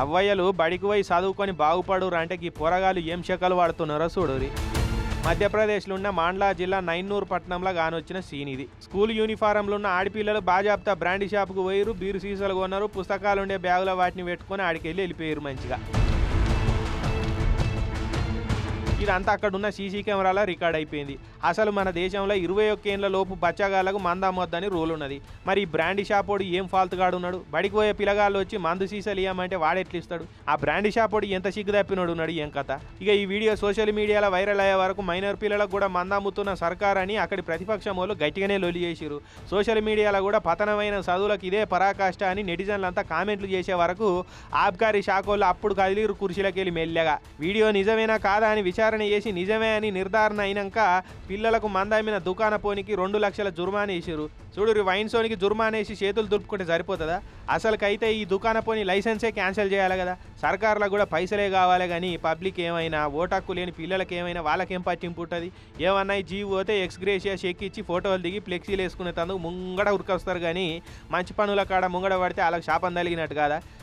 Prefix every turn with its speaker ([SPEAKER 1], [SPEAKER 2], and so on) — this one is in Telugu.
[SPEAKER 1] అవ్వయ్యలు బడికి పోయి చదువుకొని బాగుపడురు అంటే ఈ పొరగాలు ఏం శకలు వాడుతున్నారో చూడురి మధ్యప్రదేశ్లో ఉన్న మాండ్లా జిల్లా నైన్నూరు పట్టణంలో కానొచ్చిన సీన్ ఇది స్కూల్ యూనిఫారంలో ఉన్న ఆడపిల్లలు బాజాప్తా బ్రాండీ షాప్కు పోయిరు బీరు సీసాలు కొన్నారు పుస్తకాలు ఉండే బ్యాగులో వాటిని పెట్టుకొని ఆడికెళ్ళి వెళ్ళిపోయారు మంచిగా. ఇదంతా అక్కడ ఉన్న సీసీ కెమెరాల రికార్డ్ అయిపోయింది. అసలు మన దేశంలో ఇరవై ఒక్క ఏళ్ళ లోపు బచ్చగాళ్ళకు మందు అమ్మొద్దని రూల్ ఉన్నది. మరి ఈ బ్రాండీ షాపోడు ఏం ఫాల్త్ ఉన్నాడు బడికి పోయే పిల్లగాళ్ళు వచ్చి మందు సీసాలు ఇవ్వమంటే వాడెట్లు ఇస్తాడు ఆ బ్రాండీ షాపోడు ఎంత సిగ్గు తప్పినోడు ఉన్నాడు ఏం కథ? ఇక ఈ వీడియో సోషల్ మీడియాలో వైరల్ అయ్యే వరకు మైనర్ పిల్లలకు కూడా మందమ్ముతున్న సర్కార్ అని అక్కడి ప్రతిపక్షం వాళ్ళు గట్టిగానే లొలి చేసిరు సోషల్ మీడియాలో కూడా పతనమైన చదువులకు ఇదే పరాకాష్ట అని నెటిజన్లంతా కామెంట్లు చేసే వరకు ఆబ్కారీ శాఖోళ్ళు అప్పుడు కదిలిరు కుర్చీలకెళ్ళి మెల్లగా. వీడియో నిజమేనా కాదా అని విచారణ చేసి నిజమే అని నిర్ధారణ అయినాక పిల్లలకు మందామిన దుకాణ పోనికి రెండు లక్షల జుర్మానా వేసారు చూడు వైన్ సోనికి జుర్మానా వేసి చేతులు దులుపుకుంటే సరిపోతుందా? అసలుకైతే ఈ దుకాణ పోని లైసెన్సే క్యాన్సిల్ చేయాలి కదా. సర్కార్లకు కూడా పైసలే కావాలి కానీ పబ్లిక్ ఏమైనా ఓటాక్కు లేని పిల్లలకి ఏమైనా వాళ్ళకేం పట్టింపు ఉంటుంది? ఏమన్నా జీ పోతే ఎక్స్గ్రేషియా చెక్ ఇచ్చి ఫోటోలు దిగి ఫ్లెక్సీలు వేసుకునే తందుకు ముంగడ ఉరికొస్తారు కానీ మంచి పనుల కాడ ముంగడ పడితే వాళ్ళకి శాపం తగిలినట్టు కాదా?